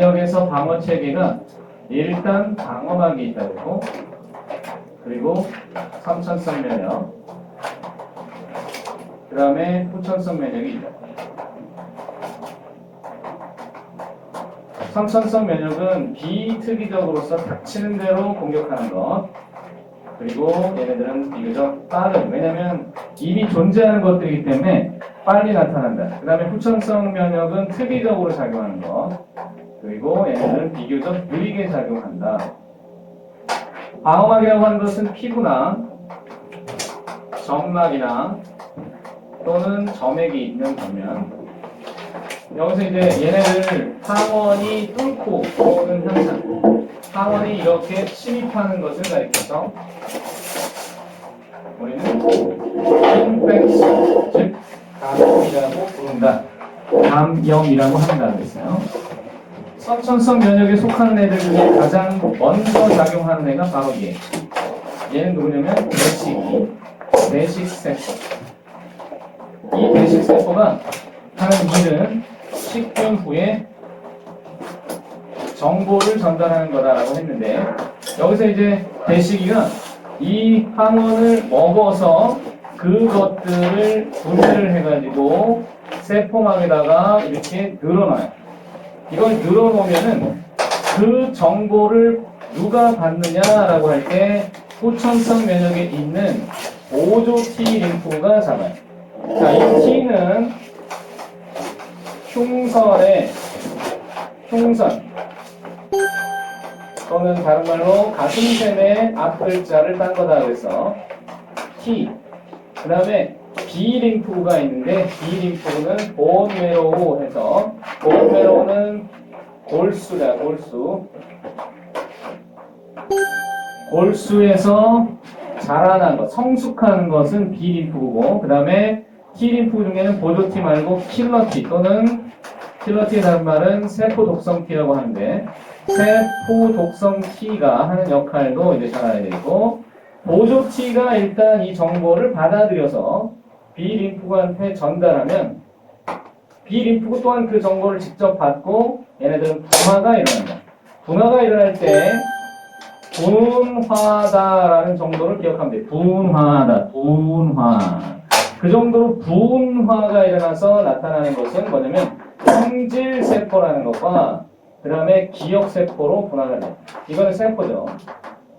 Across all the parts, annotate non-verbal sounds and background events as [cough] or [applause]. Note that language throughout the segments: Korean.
면역에서 방어 체계가 일단 방어막이 있다고 그리고 삼천성 면역 그 다음에 후천성 면역이 있다. 삼천성 면역은 비특이적으로서 닥치는 대로 공격하는 것. 그리고 얘네들은 비교적 빠른. 왜냐면 이미 존재하는 것들이기 때문에 빨리 나타난다. 그 다음에 후천성 면역은 특이적으로 작용하는 것. 그리고 얘네들은 비교적 느리게 작용한다. 방어막이라고 하는 것은 피부나 점막이나 또는 점액이 있는 반면 여기서 이제 얘네를 항원이 뚫고 오는 현상. 항원이 이렇게 침입하는 것을 가리켜서 우리는 인펙션 즉 감염이라고 부른다. 감염이라고 한다고 했어요 선천성 면역에 속하는 애들 중에 가장 먼저 작용하는 애가 바로 얘 얘는 누구냐면 내시기 내식세포 이 내식세포가 하는 일은 식균 후에 정보를 전달하는 거다라고 했는데 여기서 이제 대시기가 이 항원을 먹어서 그것들을 분해를 해가지고 세포막에다가 이렇게 늘어놔요. 이걸 늘어놓으면은 그 정보를 누가 받느냐라고 할때 후천성 면역에 있는 보조 T 림프가 잡아요. 자, 이 T는 흉선의 흉선. 또는 다른 말로 가슴샘의 앞글자를 딴 거다 그래서 T. 그 다음에 B 림프가 있는데 B 림프는 본메로우 해서 본메로우는 골수다 골수. 골수에서 자라난 것 성숙하는 것은 B 림프고. 그 다음에 T 림프 중에는 보조 T 말고 킬러 T 또는 킬러 T의 다른 말은 세포 독성 T라고 하는데 세포 독성 T가 하는 역할도 이제 잘 알아야 되고 보조 T가 일단 이 정보를 받아들여서 B 림프구한테 전달하면 B 림프구 또한 그 정보를 직접 받고 얘네들은 분화가 일어난다. 분화가 일어날 때 분화다라는 정도를 기억하면 돼. 분화다. 분화. 그 정도로 분화가 일어나서 나타나는 것은 뭐냐면 성질세포라는 것과 그 다음에 기억세포로 분화가 돼. 이거는 세포죠.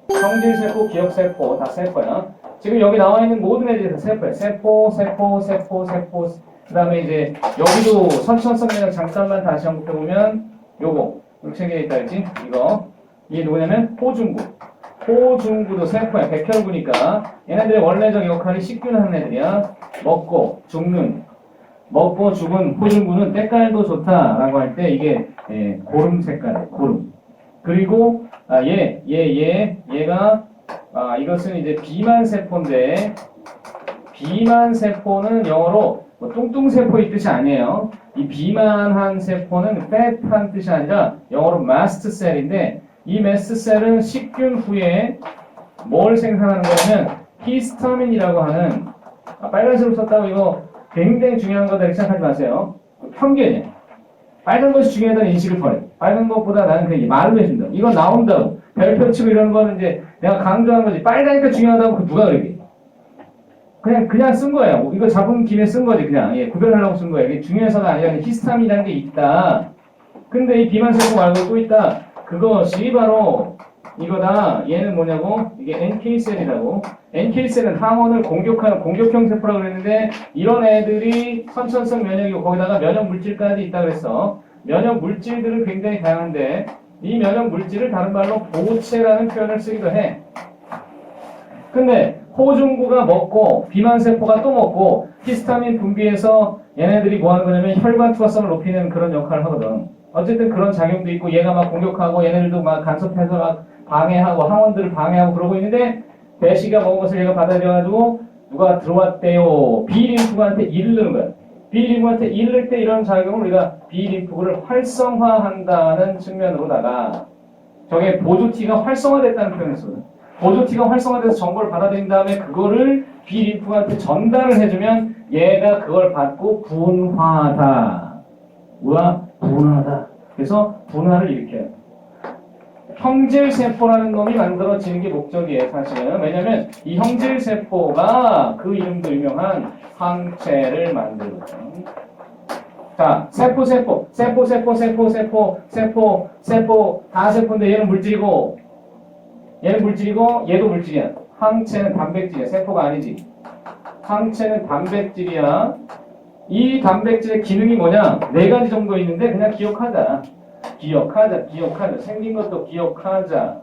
성질세포, 기억세포 다 세포야. 지금 여기 나와 있는 모든 애들이 다 세포야. 세포, 세포, 세포, 세포. 그 다음에 이제 여기도 선천성면역 잠깐만 다시 언급해 보면 요거 이렇게 생겨 있다 했지? 이거 이게 누구냐면 호중구. 호중구도 세포야. 백혈구니까 얘네들의 원래적 역할이 식균하는 애들이야. 먹고 죽는 먹고 죽은 호중구는 때깔도 좋다라고 할 때 이게 예, 고름 색깔이에요. 고름. 그리고 아, 얘, 얘, 얘, 얘가 아, 이것은 이제 비만 세포인데 비만 세포는 영어로 뭐 뚱뚱 세포의 뜻이 아니에요. 이 비만한 세포는 fat한 뜻이 아니라 영어로 mast cell인데 이 mast cell은 식균 후에 뭘 생산하는 거냐면 히스타민이라고 하는 아, 빨간색으로 썼다고 이거 굉장히 중요한 거다 이렇게 생각하지 마세요. 편견이에요. 빨간 것이 중요하다는 인식을 버려. 빨간 것보다 나는 그냥 말을 해준다. 이거 나온다고. 별표 치고 이런 거는 이제 내가 강조한 거지. 빨다니까 중요하다고 그 누가 그러게. 그냥, 그냥 쓴 거예요. 이거 잡은 김에 쓴 거지, 그냥. 예, 구별하려고 쓴 거예요. 이게 중요해서가 아니라 히스타민이라는 게 있다. 근데 이 비만 세포 말고 또 있다. 그것이 바로 이거다. 얘는 뭐냐고? 이게 NK셀이라고. NK셀은 항원을 공격하는 공격형 세포라고 그랬는데 이런 애들이 선천성 면역이고 거기다가 면역 물질까지 있다 그랬어. 면역 물질들은 굉장히 다양한데 이 면역 물질을 다른 말로 보체라는 표현을 쓰기도 해. 근데 호중구가 먹고 비만 세포가 또 먹고 히스타민 분비해서 얘네들이 뭐 하는 거냐면 혈관 투하성을 높이는 그런 역할을 하거든. 어쨌든 그런 작용도 있고 얘가 막 공격하고 얘네들도 막 간섭해서 막 방해하고 항원들을 방해하고 그러고 있는데 배시가 먹은 것을 얘가 받아들여가지고 누가 들어왔대요. 비림프구한테 이르는 거야. 비림프구한테 이를 때 이런 작용을 우리가 비림프구를 활성화한다는 측면으로다가 저게 보조티가 활성화됐다는 표현을 쓰거든. 보조티가 활성화돼서 정보를 받아들인 다음에 그거를 비림프구한테 전달을 해주면 얘가 그걸 받고 분화하다. 우와 분화하다. 그래서 분화를 일으켜요. 형질세포라는 놈이 만들어지는 게 목적이에요, 사실은. 왜냐면 이 형질세포가 그 이름도 유명한 항체를 만들거든요. 자, 세포, 세포, 세포, 세포, 세포, 세포, 세포, 세포, 다 세포인데 얘는 물질이고, 얘는 물질이고, 얘도 물질이야. 항체는 단백질이야. 세포가 아니지. 항체는 단백질이야. 이 단백질의 기능이 뭐냐? 네 가지 정도 있는데 그냥 기억하자. 기억하자, 기억하자. 생긴 것도 기억하자.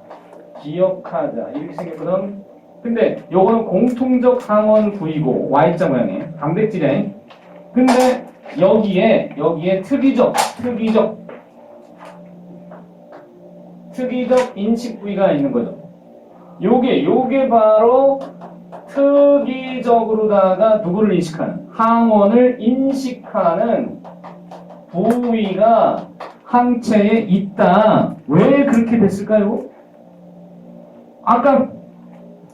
기억하자. 이렇게 생겼거든. 근데 요거는 공통적 항원 부위고 Y자 모양이에요. 단백질이야. 근데 여기에 여기에 특이적, 특이적 특이적 인식 부위가 있는 거죠. 요게 요게 바로 특이적으로다가 누구를 인식하는 항원을 인식하는 부위가 항체에 있다. 왜 그렇게 됐을까요? 아까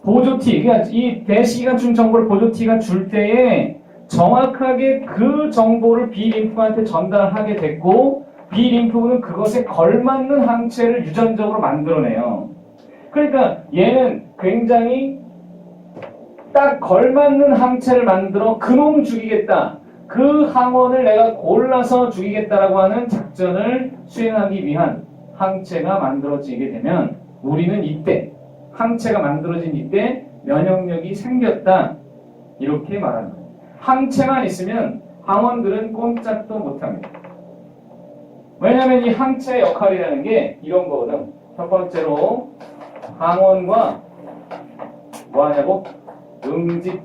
보조티, 그러니까 이 대시기가 준 정보를 보조티가 줄 때에 정확하게 그 정보를 B림프한테 전달하게 됐고 B림프는 그것에 걸맞는 항체를 유전적으로 만들어내요. 그러니까 얘는 굉장히 딱 걸맞는 항체를 만들어 그놈 죽이겠다. 그 항원을 내가 골라서 죽이겠다라고 하는 작전을 수행하기 위한 항체가 만들어지게 되면 우리는 이때 항체가 만들어진 이때 면역력이 생겼다. 이렇게 말합니다. 항체만 있으면 항원들은 꼼짝도 못합니다. 왜냐하면 이 항체의 역할이라는 게 이런 거거든. 첫 번째로 항원과 뭐 하냐고? 응집.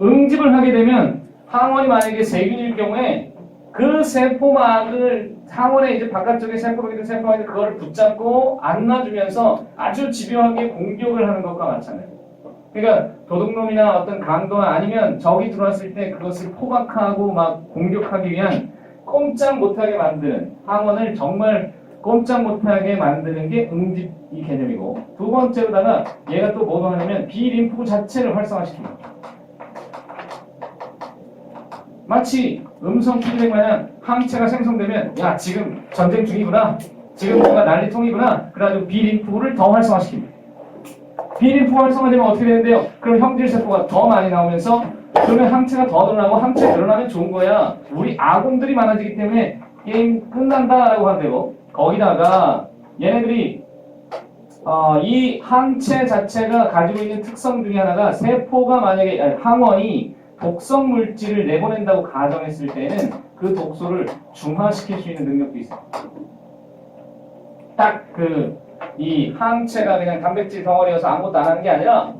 응집을 하게 되면 항원이 만약에 세균일 경우에 그 세포막을 항원의 이제 바깥쪽에 세포막이 그거를 붙잡고 안 놔주면서 아주 집요하게 공격을 하는 것과 마찬가지. 그러니까 도둑놈이나 어떤 강도나 아니면 적이 들어왔을 때 그것을 포박하고 막 공격하기 위한 꼼짝 못하게 만드는 항원을 정말 꼼짝 못하게 만드는 게 응집 이 개념이고 두 번째로다가 얘가 또 뭐도 하냐면 비림프 자체를 활성화시킵니다. 마치 음성 피드백 마냥 항체가 생성되면 야 지금 전쟁 중이구나 지금 뭔가 난리통이구나 그래가지고 비림프를 더 활성화시킵니다. 비림프 활성화되면 어떻게 되는데요? 그럼 형질세포가 더 많이 나오면서 그러면 항체가 더 늘어나고 항체 늘어나면 좋은 거야. 우리 아군들이 많아지기 때문에 게임 끝난다라고 한대요. 거기다가 얘네들이 어, 이 항체 자체가 가지고 있는 특성 중에 하나가 세포가 만약에 아니, 항원이 독성 물질을 내보낸다고 가정했을 때는 그 독소를 중화시킬 수 있는 능력도 있어요. 딱 그 이 항체가 그냥 단백질 덩어리여서 아무것도 안 하는 게 아니라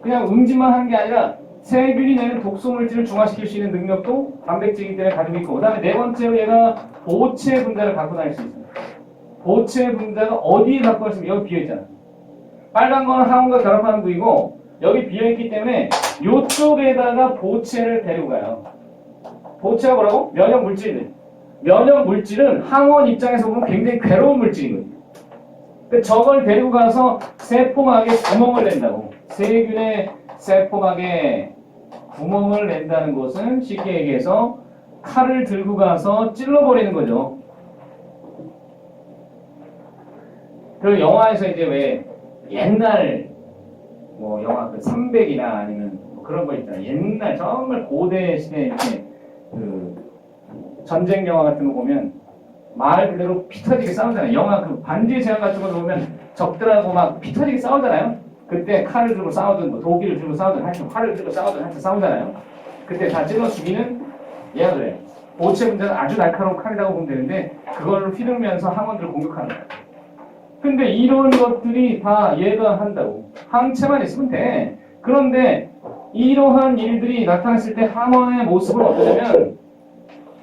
그냥 응집만 하는 게 아니라 세균이 내는 독소 물질을 중화시킬 수 있는 능력도 단백질이기 때문에 가지고 있고 그 다음에 네 번째로 얘가 보체 분자를 갖고 다닐 수 있어요. 보체 분자가 어디에 갖고 있으면 여기 비어 있잖아. 빨간 거는 항원과 결합하는 부위고 여기 비어 있기 때문에 이쪽에다가 보체를 데리고 가요. 보체가 뭐라고? 면역 물질들. 면역 물질은 항원 입장에서 보면 굉장히 괴로운 물질이거든요. 그 저걸 데리고 가서 세포막에 구멍을 낸다고. 세균의 세포막에 구멍을 낸다는 것은 쉽게 얘기해서 칼을 들고 가서 찔러버리는 거죠. 그 영화에서 이제 왜 옛날 뭐 영화 그 300이나 아니면 뭐 그런 거 있잖아요. 옛날 정말 고대 시대 이렇게 그 전쟁 영화 같은 거 보면 말 그대로 피 터지게 싸우잖아요. 영화 그 반지의 제왕 같은 거 보면 적들하고 막 피 터지게 싸우잖아요. 그때 칼을 들고 싸우든 뭐 도기를 들고 싸우든 하여튼 활을 들고 싸우든 하여튼 싸우잖아요. 그때 다 찔러 죽이는 얘가 그래요. 보체 분자는 아주 날카로운 칼이라고 보면 되는데 그걸 휘두르면서 항원들을 공격하는 거예요. 근데 이런 것들이 다 얘가 한다고. 항체만 있으면 돼. 그런데 이러한 일들이 나타났을 때 항원의 모습은 어떠냐면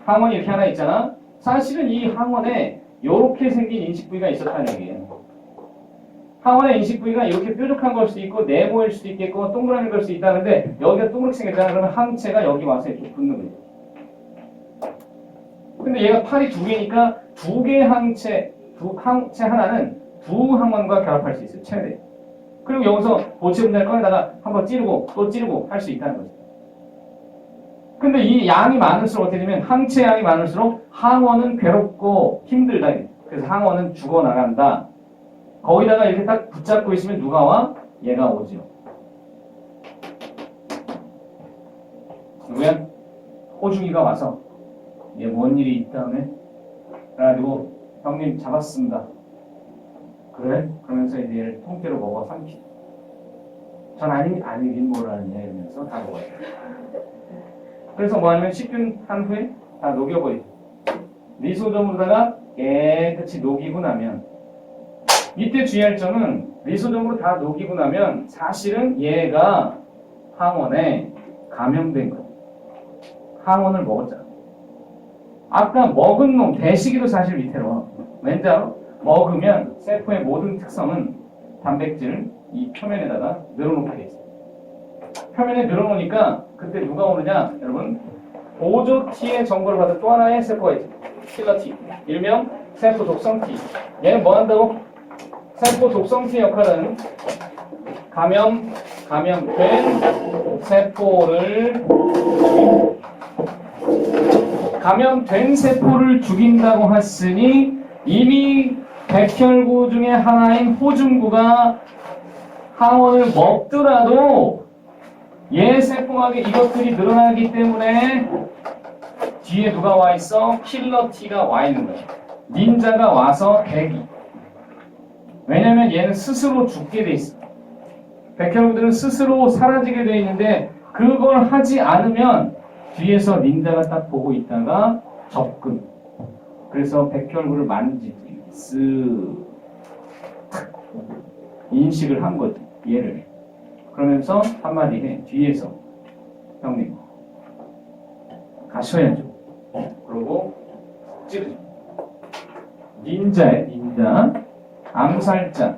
항원이 이렇게 하나 있잖아. 사실은 이 항원에 이렇게 생긴 인식 부위가 있었다는 얘기예요. 항원의 인식 부위가 이렇게 뾰족한 걸 수도 있고 네모일 수도 있겠고 동그라미 걸 수도 있다는데 여기가 동그랗게 생겼잖아. 그러면 항체가 여기 와서 이렇게 붙는 거예요. 근데 얘가 팔이 두 개니까 두 개 항체, 두 항체 하나는 두 항원과 결합할 수 있어요. 최대. 그리고 여기서 보체 분자를 꺼내다가 한번 찌르고 또 찌르고 할 수 있다는 거죠. 근데 이 양이 많을수록 어떻게 되면 항체 양이 많을수록 항원은 괴롭고 힘들다. 그래서 항원은 죽어나간다. 거기다가 이렇게 딱 붙잡고 있으면 누가 와? 얘가 오죠. 누구야? 호중이가 와서 얘 뭔 일이 있다네? 그래가지고 형님 잡았습니다. 그래? 그러면서 이제 얘를 통째로 먹어 삼키. 전 아니 아니긴 뭐라느냐 이러면서 다 먹어요. 그래서 뭐 하냐면 식균 한 후에 다 녹여버리죠. 리소점으로다가 깨끗이 녹이고 나면 이때 주의할 점은 리소점으로 다 녹이고 나면 사실은 얘가 항원에 감염된 거예요. 항원을 먹었잖아. 아까 먹은 놈 대시기도 사실 밑에로 왠지 알아? 먹으면 세포의 모든 특성은 단백질 이 표면에다가 늘어놓게 돼 있어요. 표면에 늘어놓으니까 그때 누가 오느냐 여러분 보조 T의 정보를 받은 또 하나의 세포가 있죠. 킬러 T 일명 세포 독성 T 얘는 뭐 한다고? 세포 독성 T 역할은 감염 감염된 세포를 감염된 세포를 죽인다고 했으니 이미 백혈구 중에 하나인 호중구가 항원을 먹더라도 얘 세포막에 이것들이 늘어나기 때문에 뒤에 누가 와 있어? 킬러 T가 와 있는 거야. 닌자가 와서 대기. 왜냐면 얘는 스스로 죽게 돼 있어. 백혈구들은 스스로 사라지게 돼 있는데 그걸 하지 않으면 뒤에서 닌자가 딱 보고 있다가 접근. 그래서 백혈구를 만지지. 쓱. 탁. 인식을 한 거지. 얘를. 그러면서 한마디 해. 뒤에서. 형님. 가셔야죠. 그러고 찌르죠. 닌자의 닌자. 암살자.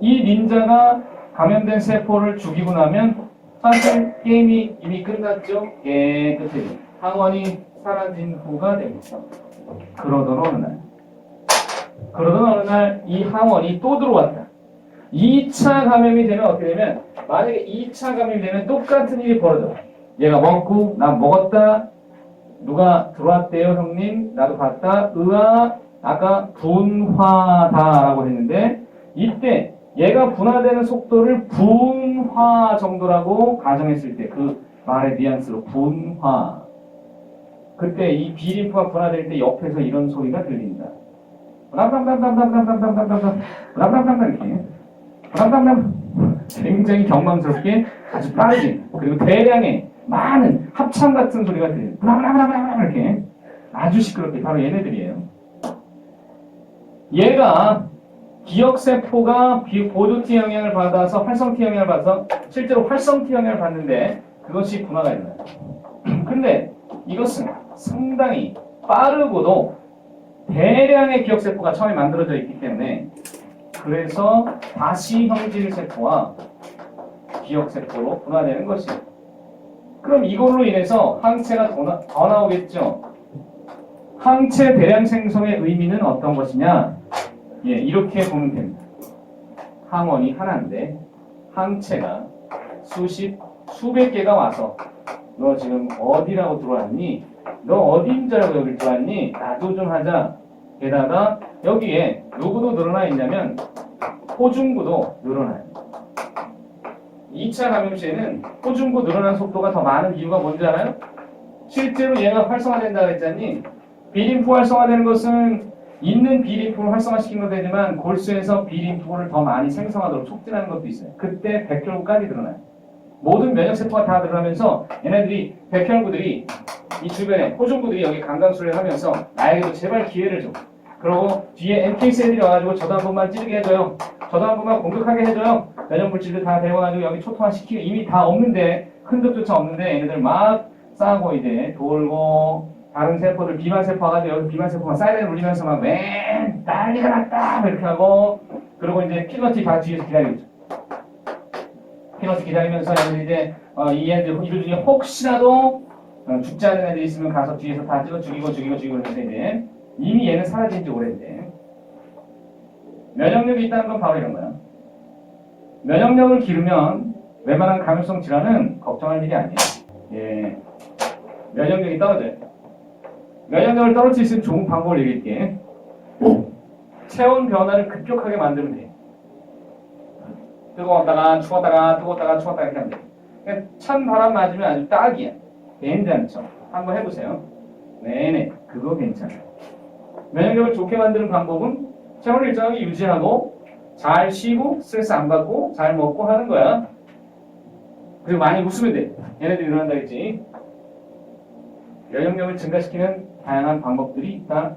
이 닌자가 감염된 세포를 죽이고 나면 사실 게임이 이미 끝났죠. 깨끗해져. 항원이 사라진 후가 됩니다. 그러던 어느 날, 그러던 어느 날 이 항원이 또 들어왔다. 2차 감염이 되면 어떻게 되면 만약에 2차 감염이 되면 똑같은 일이 벌어져. 얘가 먹고 나 먹었다. 누가 들어왔대요, 형님? 나도 봤다. 으아, 아까 분화다라고 했는데 이때 얘가 분화되는 속도를 분화 정도라고 가정했을 때 그 말의 뉘앙스로 분화. 그때 이 비림프가 분화될 때 옆에서 이런 소리가 들린다. 람람람람람람람람람람람 람람람람 이렇게 람람람 굉장히 경망스럽게 아주 빠르게 그리고 대량의 많은 합창 같은 소리가 들린다. 람람람람 이렇게 아주 시끄럽게 바로 얘네들이에요. 얘가 기억세포가 보조T 영향을 받아서 활성T 영향을 받아서 실제로 활성T 영향을 받는데 그것이 분화가 있나요? [clears throat] 근데 이것은 상당히 빠르고도 대량의 기억세포가 처음에 만들어져 있기 때문에 그래서 다시 형질세포와 기억세포로 분화되는 것이에요. 그럼 이걸로 인해서 항체가 더, 나, 더 나오겠죠? 항체 대량 생성의 의미는 어떤 것이냐? 예, 이렇게 보면 됩니다. 항원이 하나인데 항체가 수십, 수백 개가 와서 너 지금 어디라고 들어왔니? 너 어디인 줄 알고 여기 들어왔니? 나도 좀 하자. 게다가 여기에 누구도 늘어나 있냐면 호중구도 늘어나요. 2차 감염 시에는 호중구 늘어나는 속도가 더 많은 이유가 뭔지 알아요? 실제로 얘가 활성화된다 그랬잖니? 비림프 활성화되는 것은 있는 비림프를 활성화시킨 것도 되지만 골수에서 비림프를 더 많이 생성하도록 촉진하는 것도 있어요. 그때 백혈구까지 늘어나요. 모든 면역 세포가 다 늘어나면서 얘네들이 백혈구들이 이 주변에 호중구들이 여기 강강수를 하면서 나에게도 제발 기회를 줘. 그러고 뒤에 NK셀들이 와가지고 저도 한 번만 찌르게 해줘요. 저도 한 번만 공격하게 해줘요. 면역 물질들 다 데려와가지고 여기 초토화 시키고 이미 다 없는데 흔적조차 없는데 얘네들 막 싸고 이제 돌고 다른 세포들 비만 세포 와가지고 여기 비만 세포만 사이렌 울리면서 막맨 난리가 났다 이렇게 하고 그리고 이제 필러티 다 뒤에서 기다리고 있죠. 필러티 기다리면서 얘네들 이제 어, 이 애들 이들 중에 혹시라도 어, 죽지 않는 애들이 있으면 가서 뒤에서 다 찔러 죽이고 죽이고 죽이고 그러면서 이제 이미 얘는 사라진 지 오래인데 면역력이 있다는 건 바로 이런 거야. 면역력을 기르면 웬만한 감염성 질환은 걱정할 일이 아니에요. 예, 면역력이 떨어져요. 면역력을 떨어질 수 있는 좋은 방법을 얘기할게. 체온 변화를 급격하게 만들면 돼. 뜨거웠다가 추웠다가 뜨거웠다가 추웠다가 이렇게 하면 돼. 그냥 찬 바람 맞으면 아주 딱이야. 괜찮죠? 한번 해보세요. 네네, 그거 괜찮아요. 면역력을 좋게 만드는 방법은 체온을 일정하게 유지하고 잘 쉬고 스트레스 안 받고 잘 먹고 하는 거야. 그리고 많이 웃으면 돼. 얘네들이 일어난다 했지. 면역력을 증가시키는 다양한 방법들이 있다.